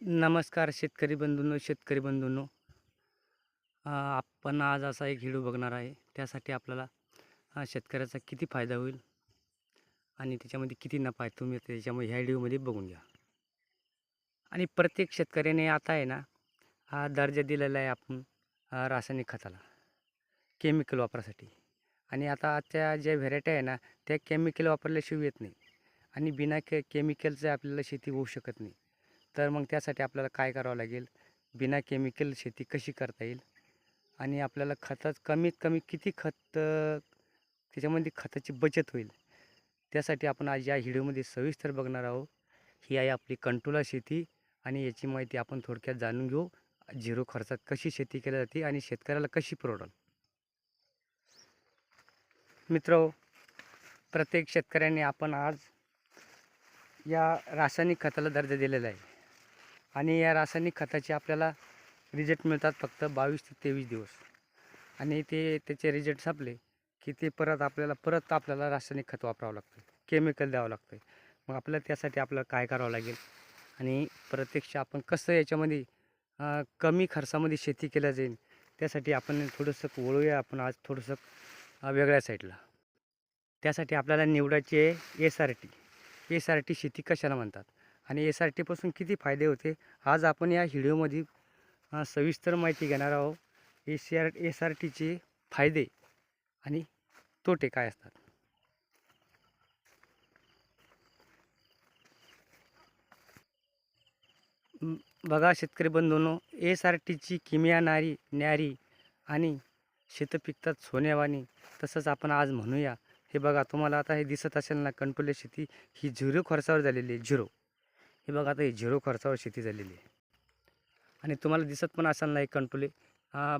नमस्कार शेतकरी बंधूंनो शेतकरी बंधूंनो. आपण आज असा एक व्हिडिओ बघणार आहे. त्यासाठी आपल्याला शेतकऱ्याचा किती फायदा होईल आणि त्याच्यामध्ये किती नफा आहे तुम्ही त्याच्यामुळे ह्या व्हिडिओमध्ये बघून घ्या. आणि प्रत्येक शेतकऱ्याने आता आहे ना हा दर्जा दिलेला आहे आपण रासायनिक खताला केमिकल वापरासाठी. आणि आता आजच्या ज्या व्हेरायटी आहे ना त्या केमिकल वापरल्याशिवाय येत नाही. आणि बिना के केमिकलचं आपल्याला शेती होऊ शकत नाही. तर मग त्यासाठी आपल्याला काय करावं लागेल? बिना केमिकल शेती कशी करता येईल? आणि आपल्याला खतात कमीत कमी किती खत त्याच्यामध्ये खताची बचत होईल? त्यासाठी आपण आज या व्हिडिओमध्ये सविस्तर बघणार आहोत. ही आहे आपली कंटोला शेती आणि याची माहिती आपण थोडक्यात जाणून घेऊ. झिरो खर्चात कशी शेती केली जाते आणि शेतकऱ्याला कशी परवडेल? मित्र प्रत्येक शेतकऱ्याने आपण आज या रासायनिक खताला दर्जा दिलेला आहे. आणि या रासायनिक खताचे आपल्याला रिझल्ट मिळतात फक्त बावीस ते तेवीस दिवस. आणि ते त्याचे रिझल्ट संपले की ते परत आपल्याला परत आपल्याला रासायनिक खत वापरावं लागतं. केमिकल द्यावं लागतं. मग आपल्याला त्यासाठी आपल्याला काय करावं लागेल? आणि प्रत्यक्ष आपण कसं याच्यामध्ये कमी खर्चामध्ये शेती केल्या जाईल त्यासाठी आपण थोडंसं वळूया आपण आज थोडंसं वेगळ्या साईडला त्यासाठी आपल्याला निवडायची आहे S R T S R T शेती कशाला म्हणतात? आणि एस आर टीपासून किती फायदे होते? आज आपण या व्हिडिओमध्ये सविस्तर माहिती घेणार आहोत. एस आर एस आर टीचे फायदे आणि तोटे काय असतात? बघा शेतकरी बंधूंनो एस आर टीची किमिया नारी न्यारी आणि शेतपिकतात सोन्यावानी. तसंच आपण आज म्हणूया. हे बघा तुम्हाला आता हे दिसत असेल ना कंट्रोल शेती ही झिरो खर्चावर झालेली आहे झिरो. हे बघा आता ही झिरो खर्चावर शेती झालेली आहे. आणि तुम्हाला दिसत पण असाल ना हे कंट्रोले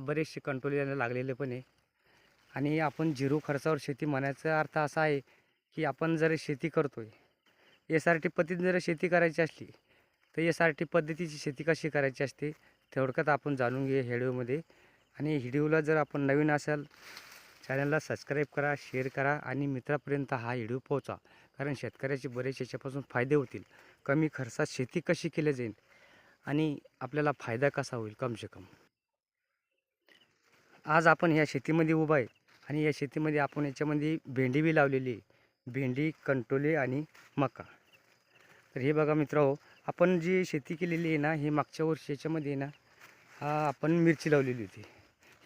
बरेचसे कंट्रोल यायला लागलेले पण आहे. आणि आपण झिरो खर्चावर शेती म्हणायचा अर्थ असा आहे की आपण जर शेती करतो आहे एस आर टी पद्धतीने जर शेती करायची असली तर एस आर टी पद्धतीची शेती कशी करायची असते थोडक्यात आपण जाणून घे व्हिडिओमध्ये. आणि व्हिडिओला जर आपण नवीन असाल चॅनलला सबस्क्राईब करा शेअर करा आणि मित्रापर्यंत हा व्हिडिओ पोहोचा. कारण शेतकऱ्याचे बरेच याच्यापासून फायदे होतील. कमी खर्चात शेती कशी केली जाईल आणि आपल्याला फायदा कसा होईल कमसे कम? आज आपण ह्या शेतीमध्ये उभा आहे आणि या शेतीमध्ये आपण याच्यामध्ये भेंडी बी लावलेली आहे. भेंडी कंटोले आणि मका. तर हे बघा मित्र आपण जी शेती केलेली आहे ना हे मागच्या वर्षी याच्यामध्ये आहे ना हा आपण मिरची लावलेली होती.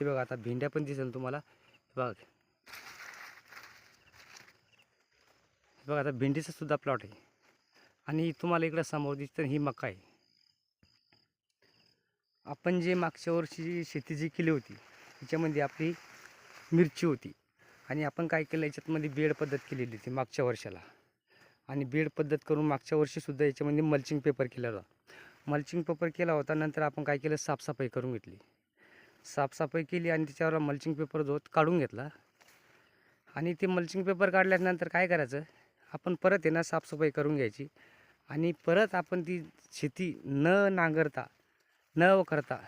हे बघा आता भेंड्या पण दिसेल तुम्हाला. हे बघा. हे बघा आता भेंडीचा सुद्धा प्लॉट आहे. आणि तुम्हाला इकडं समोर दिसतं ही मका आहे. आपण जे मागच्या वर्षी शेती जी केली होती त्याच्यामध्ये आपली मिरची होती. आणि आपण काय केलं याच्यातमध्ये बेड पद्धत केलेली होती मागच्या वर्षाला. आणि बेड पद्धत करून मागच्या वर्षीसुद्धा याच्यामध्ये मल्चिंग पेपर केला होता. मल्चिंग पेपर केला होता नंतर आपण काय केलं साफसफाई करून घेतली. साफसफाई केली आणि त्याच्यावर मल्चिंग पेपर जो काढून घेतला. आणि ते मल्चिंग पेपर काढल्यानंतर काय करायचं आपण परत आहे ना साफसफाई करून घ्यायची. आणि परत आपण ती शेती न नांगरता न करता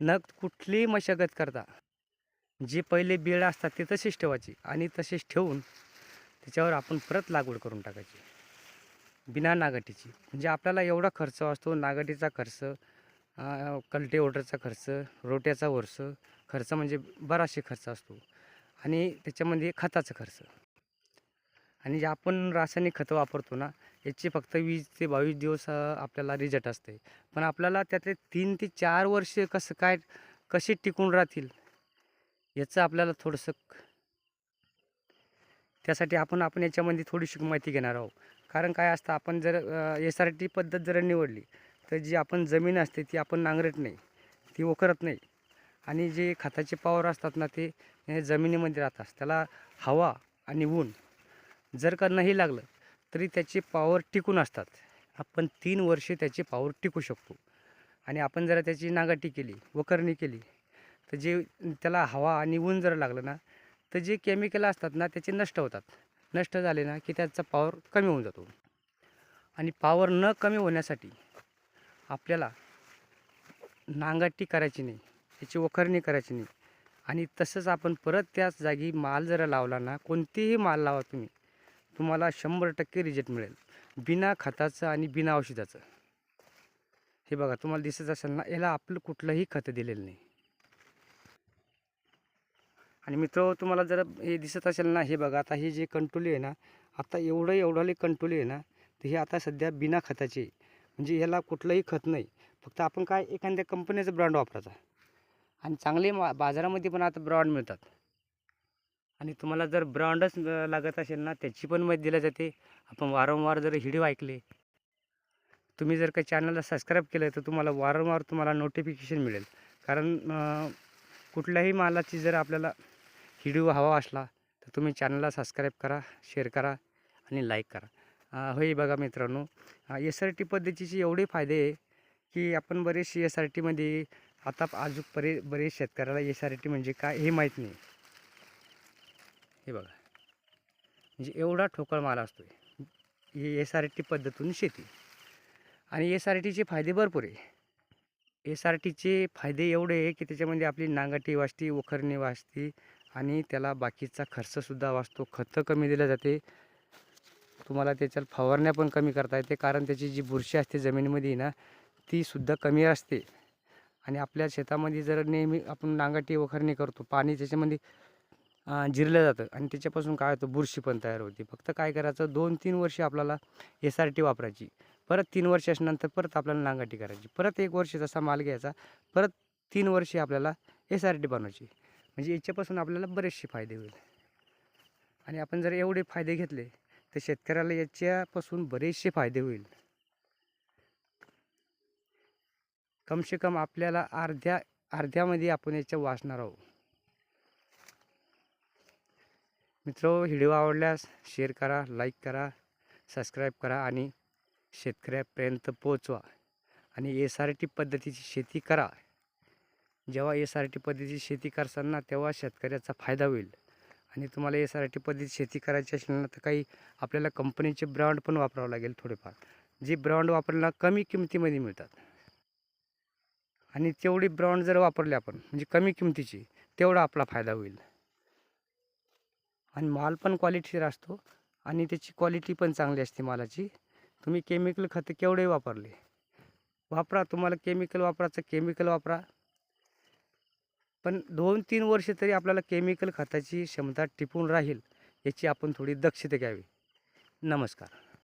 न कुठलीही मशागत करता जे पहिले बिळ असतात ते तसेच ठेवायचे आणि तसेच ठेवून त्याच्यावर आपण परत लागवड करून टाकायची. बिना नागटीची. म्हणजे आपल्याला एवढा खर्च असतो नागटीचा खर्च कल्टिवेटरचा खर्च रोट्याचा वर्ष खर्च म्हणजे बराचसे खर्च असतो. आणि त्याच्यामध्ये खताचा खर्च. आणि जे आपण रासायनिक खतं वापरतो ना याचे फक्त वीस ते बावीस दिवस आपल्याला रिझल्ट असते. पण आपल्याला त्यातले तीन ते चार वर्ष कसं काय कसे टिकून राहतील याचं आपल्याला थोडंसं त्यासाठी आपण आपण याच्यामध्ये थोडीशी माहिती घेणार आहोत. कारण काय असतं आपण जर एस आर टी पद्धत जर निवडली तर जी आपण जमीन असते ती आपण नांगरत नाही ती ओकरत नाही. आणि जे खताचे पावर असतात ना ते जमिनीमध्ये राहतात. त्याला हवा आणि ऊन जर का नाही लागलं तरी त्याची पावर टिकून असतात. आपण तीन वर्षे त्याची पावर टिकू शकतो. आणि आपण जरा त्याची नागाटी केली वकरणी केली तर जे त्याला हवा आणि ऊन जर लागलं ना तर जे केमिकल असतात ना त्याचे नष्ट होतात. नष्ट झाले ना की त्याचा पावर कमी होऊन जातो. आणि पावर न कमी होण्यासाठी आपल्याला नांगाटी करायची नाही त्याची वखरणी करायची नाही. आणि तसंच आपण परत त्याच जागी माल जर लावला ना कोणतेही माल लावा तुम्ही तुम्हाला शंभर टक्के रिजेक्ट मिळेल. बिना खताचं आणि बिना औषधाचं. हे बघा तुम्हाला दिसत असेल ना याला आपलं कुठलंही खतं दिलेलं नाही. आणि मित्र तुम्हाला जर हे दिसत असेल ना हे बघा आता हे जे कंटोली आहे ना आता एवढं एवढाले कंटोली आहे ना तर हे आता सध्या बिना खताचे म्हणजे याला कुठलंही खत नाही. फक्त आपण काय एखाद्या कंपनीचं ब्रँड वापरायचा. आणि चांगले मा बाजारामध्ये पण आता ब्रँड मिळतात. आणि तुम्हाला जर ब्रँडच लागत असेल ना त्याची पण माहिती दिली जाते. आपण वारंवार जर व्हिडिओ ऐकले तुम्ही जर काही चॅनलला सबस्क्राईब केलं तर तुम्हाला वारंवार तुम्हाला नोटिफिकेशन मिळेल. कारण कुठल्याही मालाची जर आपल्याला व्हिडिओ हवा असला तर तुम्ही चॅनलला सबस्क्राईब करा शेअर करा आणि लाईक करा. होय बघा मित्रांनो एस आर टी पद्धतीचे एवढे फायदे आहे की आपण बरेचसे एस आर टीमध्ये आता आजूक बरे बरेच शेतकऱ्याला एस आर टी म्हणजे काय हे माहीत नाही. हे बघा. म्हणजे एवढा ठोकळ माल असतो हे एस आर टी पद्धतीने शेती. आणि एस आर टीचे फायदे भरपूर आहे. एस आर टीचे फायदे एवढे आहे की त्याच्यामध्ये आपली नांगाटी वाचती ओखरणी वाचती आणि त्याला बाकीचा खर्चसुद्धा वाचतो. खतं कमी दिलं जाते. तुम्हाला त्याच्यात फवारण्या पण कमी करता येते. कारण त्याची जी बुरशी असते जमिनीमध्ये ना तीसुद्धा कमी असते. आणि आपल्या शेतामध्ये जर नेहमी आपण नांगाटी वखरणी करतो पाणी त्याच्यामध्ये जिरलं जातं. आणि त्याच्यापासून काय होतं बुरशी पण तयार होते. फक्त काय करायचं दोन तीन वर्ष आपल्याला एस आर टी वापरायची. परत तीन वर्षानंतर परत आपल्याला नांगाटी करायची. परत एक वर्ष जसा माल घ्यायचा परत तीन वर्षे आपल्याला एस आर टी बनवायची. म्हणजे याच्यापासून आपल्याला बरेचसे फायदे होईल. आणि आपण जर एवढे फायदे घेतले तर शेतकऱ्याला याच्यापासून बरेचसे फायदे होईल. कमसे कम आपल्याला अर्ध्या अर्ध्यामध्ये आपण याच्या वाचणार आहोत. मित्र व्हिडिओ आवडल्यास शेअर करा लाईक करा सबस्क्राईब करा आणि शेतकऱ्यापर्यंत पोचवा आणि एस आर टी पद्धतीची शेती करा. जेव्हा एस आर टी पद्धतीची शेती करताना तेव्हा शेतकऱ्याचा फायदा होईल. आणि तुम्हाला एस आर टी पद्धतीची शेती करायची असेल ना तर काही आपल्याला कंपनीचे ब्रँड पण वापरावं लागेल थोडेफार. जे ब्रँड वापरला कमी किमतीमध्ये मिळतात. आणि तेवढी ब्रँड जर वापरले आपण म्हणजे कमी किमतीची तेवढा आपला फायदा होईल. आणि माल पण क्वालिटीशीर असतो आणि त्याची क्वालिटी पण चांगली असते मालाची. तुम्ही केमिकल खतं केवढे वापरले? वापरा तुम्हाला केमिकल वापराचं केमिकल वापरा. पण दोन तीन वर्ष तरी आपल्याला केमिकल खताची क्षमता टिपून राहील याची आपण थोडी दक्षता घ्यावी. नमस्कार.